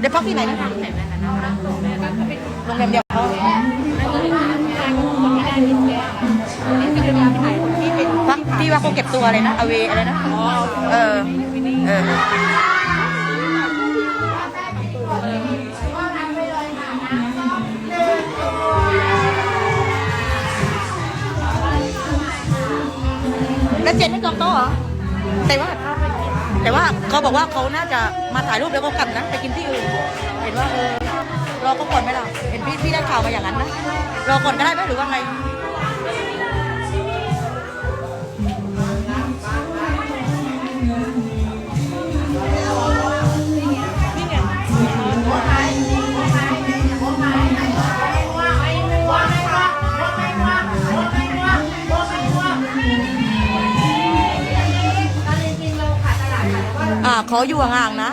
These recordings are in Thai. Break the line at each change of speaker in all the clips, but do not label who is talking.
เดี๋ยวพักที่ไหนนะโรงแรมเดียวเขาพักที่ว่าเขาเก็บตัวอะไรนะอเวอะไรนะเออเออแล้วเจนไม่จองโต๊ะเหรอแต่ว่า แต่ว่าเขาบอกว่าเขาน่าจะมาถ่ายรูปแล้วก็กลับนะไปกินที่อื่นเห็นว่าเออรอก็ก่อนไหมล่ะเห็นพี่พี่ได้ข่าวมาอย่างนั้นนะรอก่อนก็ได้ไหมหรือว่าไง อ่าขออยู่ห่างๆนะ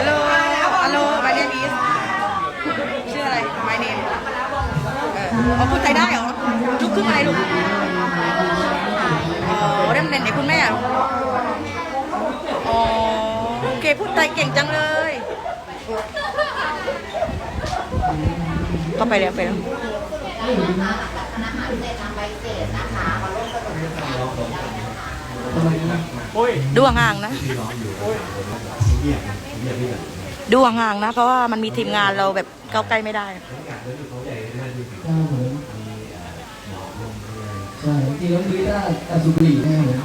ฮัลโหลฮัลโหล my name is ชื่ออะไร my name เออเอาพูดไทยได้เหรอลูกครึ่งอะไรลูกอ๋อเริ่มเรียนเด็กคุณแม่อ๋อโอเคพูดไทยเก่งจังเลย ก็ไปแล้วไปแล้วดู ห่างๆนะ ดูห่างๆนะ เพราะว่ามันมีทีมงานเราแบบเข้าใกล้ไม่ได้
ครับผมใช่จริงๆแล้วคือถ้าตัดสุบหรี่นะครับผม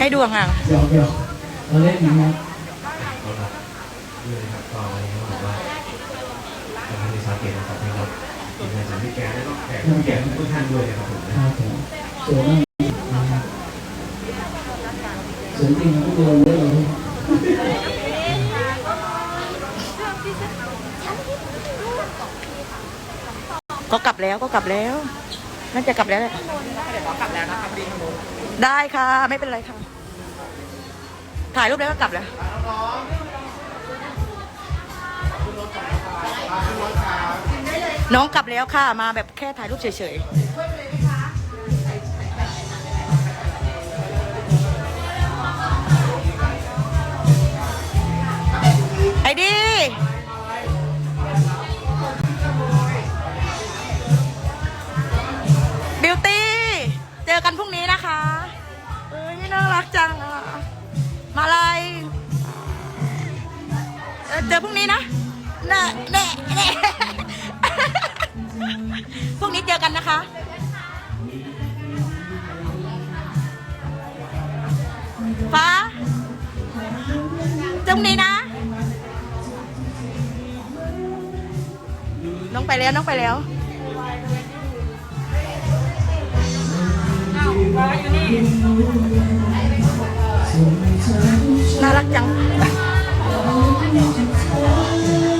ให้ดูห่าง
เดี๋ยวเดี๋ยวเราเล่นนะครับ
ด้วยนะครับก็วันนี้บอกว่าจะมีสาเกตนะครับให้เราทีมงานจากพี่แกและก็แขกผู้แก่ทุกท่านด้วยนะครับผม
สวยจริงครับทุกคนเลย
ก็กลับแล้วก็กลับแล้ว น่าจะกลับแล้วแหละได้ค่ะ ไม่เป็นไรค่ะ ถ่ายรูปแล้วก็กลับแล้วน้องกลับแล้วค่ะ มาแบบแค่ถ่ายรูปเฉยๆ บิวตี้ เจอกันพรุ่งนี้นะคะเอ้ยน่ารักจังอะมาเลยเออเจอพรุ่งนี้นะเน่เน่เน่พรุ่งนี้เจอกันนะคะฟ้าจุ๊งนี้นะ องไปแล้วน้องไปแล้วน่ารักจัง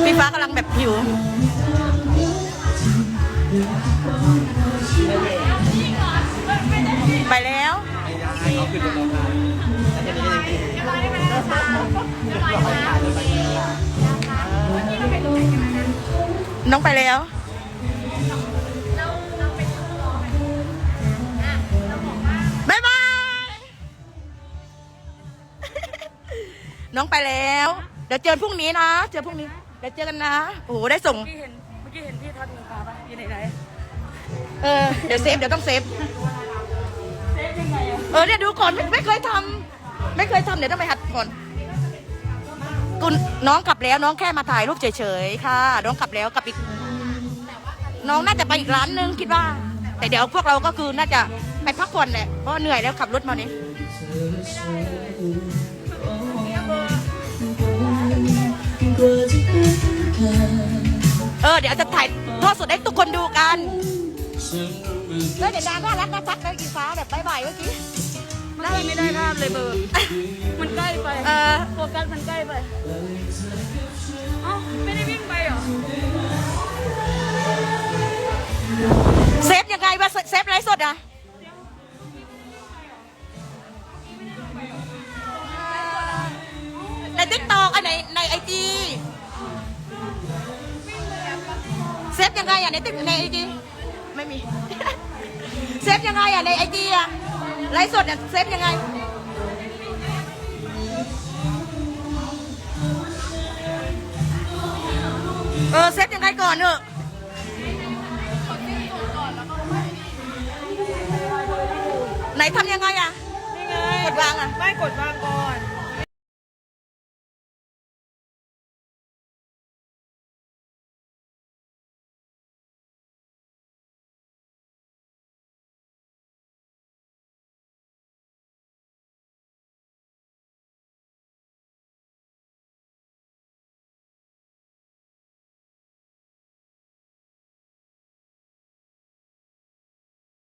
พี่ฟ้ากำลังแบบหิว น้องไปแล้วบ๊ายบาย น้องไปแล้ว เดี๋ยวเจอพรุ่งนี้นะ เจอพรุ่งนี้ เดี๋ยวเจอกันนะ โอ้โห ได้ส่ง
เมื่อกี้เห็นเมื่อกี้เห็นพี่ทอดเงินปลาปะอยู่ไหนไหน
เออ เดี๋ยวเซฟ เดี๋ยวต้องเซฟ
เซฟยังไงอะ
เออเนี่ยดูก่อนไม่ไม่เคยทำไม่เคยทำเดี๋ยวต้องไปหัดก่อน กุณน้องกลับแล้วน้องแค่มาถ่ายรูปเฉยๆค่ะ น้องกลับแล้วกลับอีก น้องน่าจะไปอีกร้านนึงคิดว่า แต่เดี๋ยวพวกเราก็คือน่าจะไปพักผ่อนแหละเพราะเหนื่อยแล้วขับรถมานี้เออเดี๋ยวจะถ่ายทอดสดให้ทุกคนดูกันเออเดี๋ยวนางน่ารักน่าซักเลยกีฟ้าแบบบายบายเมื่อกี้
เมื่อกี้ไม่ได้ภาพเลยเบอร์
อ
โฟกัสมันใกล้ไปเอ้าไม่ได้วิ่งไปเหรอ
เซฟยังไงวะเซเซฟไลฟ์สดอะในติ๊กตอกอันไหนในไอจีเซฟยังไงอะในติ๊กในไอจีไม่มี เซฟยังไงอะในไอจีอะไลฟ์สดอะเซฟยังไง เออเซฟยังไงก่อนเนอะไหนทำยังไงอะ
นี่ไง
กดวางอะ
ไม่กดวางก่อน
อ